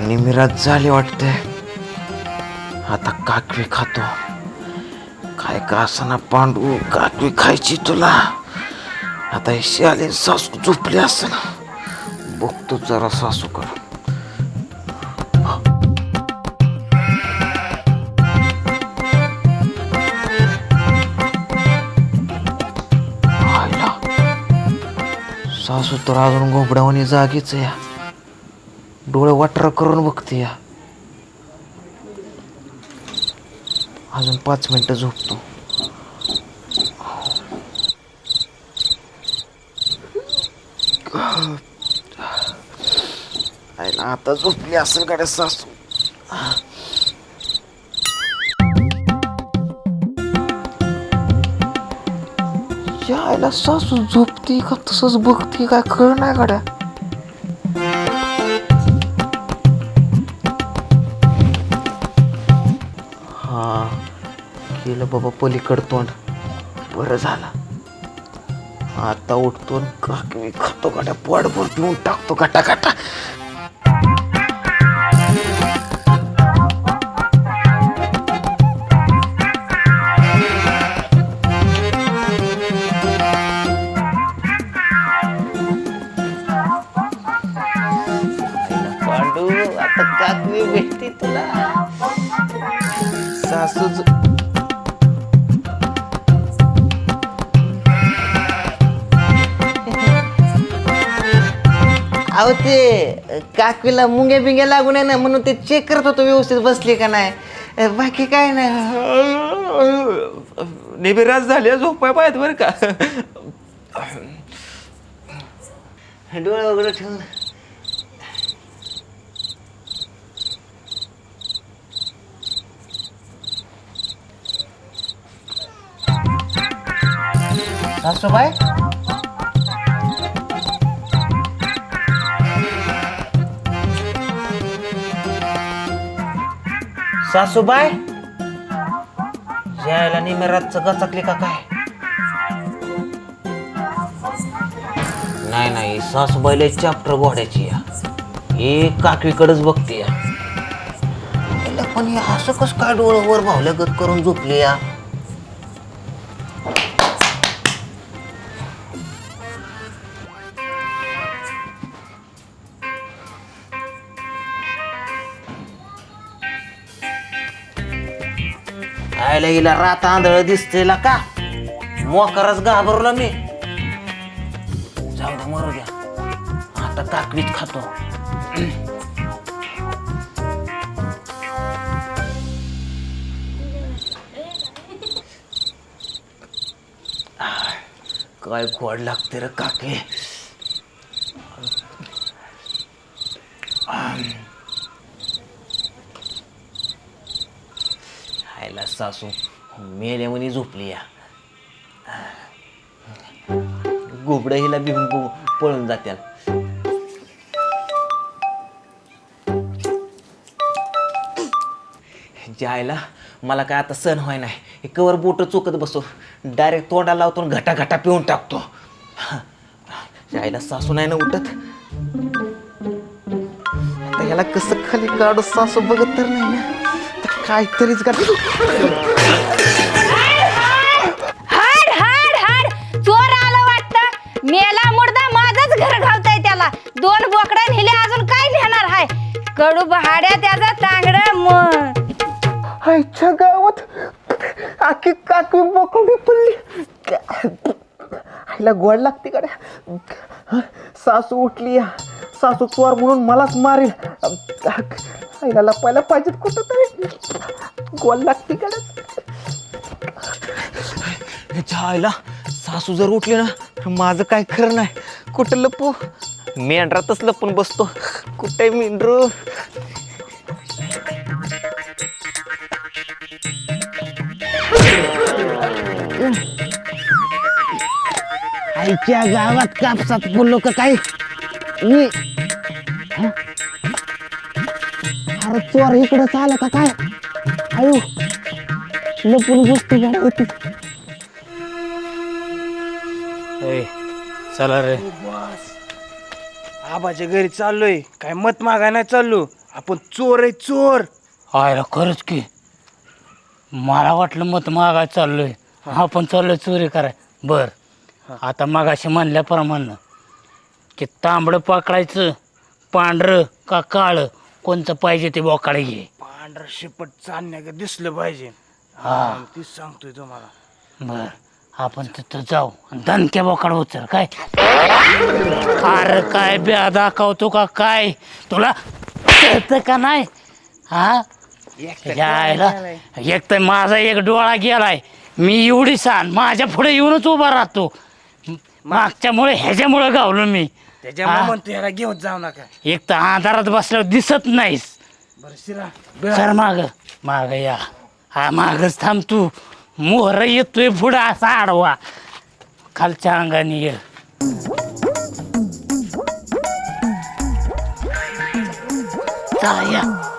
निमिरात झाली वाटते आता काकवी खातो. काय का असना पांडू? काकवी खायची तुला. आता हे आले सासू झोपले असं बघतो जरा सासू कर सासू तर अजून घोबड्यावानी जागीच या डोळे वाटर करून बघते या. अजून पाच मिनटं झोपतो. आता झोपली असेल गाड्या सासू. यायला सासू झोपती का तसंच बघती काय कळ नाही गाड्या? केलं बाबा पलीकड तोंड. बरं झालं. आता उठतो काकवी खातो गाड्या पोटभर पिऊन टाकतो गाटा गाटा पांडू आता काकवी भेटते तुला. सासूच अहो ते काकवीला मुंग्या बिंग्या लागू नये ना म्हणून ते चेक करत होतो व्यवस्थित बसली का नाही. बाकी काय नाही. निबिराज झाली झोपाय पाहिजे बरं का. डोळे वगैरे ठेवून. सासूबाई? सासूबाई? यायला निमेरात सगळं चकली का काय? नाही नाही सासूबाईला चॅप्टर घोड्याची या. ही काकवीकडेच बघते या. पण हे असं कस काय डोळं वर भावल्यागत करून झोपली या? आयला गेला रात आंधळ दिसते का? मोकारच घाबरलो मी. जाऊ दे मरू द्या. आता काकवीत खातो. काय गोड लागते रे काके हायला सासू. मेल्या म्हणे झोपली या. घोबडं हिला बिहून पो- पळून जात्याल. जायला मला काय आता सण व्हाय नाही. हे कवर बोट चुकत बसतो डायरेक्ट तोंडा लावतो आणि घटा घटा पिऊन टाकतो. जायला सासू नाही ना उठत. आता याला कसं खाली काढू सासू बघत तर नाही ना? काहीतरीच का हाड हाड हाड. चोर आलं वाटतं. मेला मुर्दा माझंच घर घालताय त्याला. दोन बोकडं नेले अजून काय नेणार हाय? कडू बहाड्या त्याचा तांगड मग. आईच्या गावात आखी काकी बोकडी पडली. आईला गोड लागते गड्या. सासू उठली. सासू चोर म्हणून मलाच मारेल. आईला लपायला पाहिजेत कुठं तरी. गोड लागते गड्या आईला सासू जर उठली ना तर माझं काय खरं नाही. कुठं लपू? मेंढरातच लपून बसतो. कुठे मेंढरू? आईच्या गावात कापसात बोललो का काय? मी अरे चोर इकडं आला का काय? आयो लपून गोष्टी ए, चला रे. आबाच्या घरी चाललोय. काय मत मागाय नाही चाललो. आपण चोर आहे चोर. आयला खरंच की. मला वाटलं मत मागाय चाललोय. आपण चाललोय चोरी कराय. बर. आता मागाशी म्हणल्याप्रमाणे की तांबडं पकडायचं पांढरं का काळं कोणतं पाहिजे ते बोकाळे घे. पांढर शेपट चालण्या दिसलं पाहिजे. हा. तीच सांगतोय तुम्हाला. बर. आपण तिथं जाऊ. आणि दणक्या बोकाड उचल. काय? अरे काय ब्या दाखवतो का? काय? तुला कळतं का नाही? हा? यायला एक तर माझा एक डोळा गेलाय. मी एवढी सांग माझ्या पुढे येऊनच उभा राहतो. मागच्यामुळे ह्याच्यामुळे गावलो मी. त्याच्यामुळे हा. म्हणतो ह्याला घेऊन जाऊ नका. एक तर अंधारात बसल्यावर दिसत नाहीस. बरं शिरा सर माग. माग या. हा मागच थांब तू. मोहर येतोय पुढं असा आडवा. खालच्या अंगाने ये. जा या.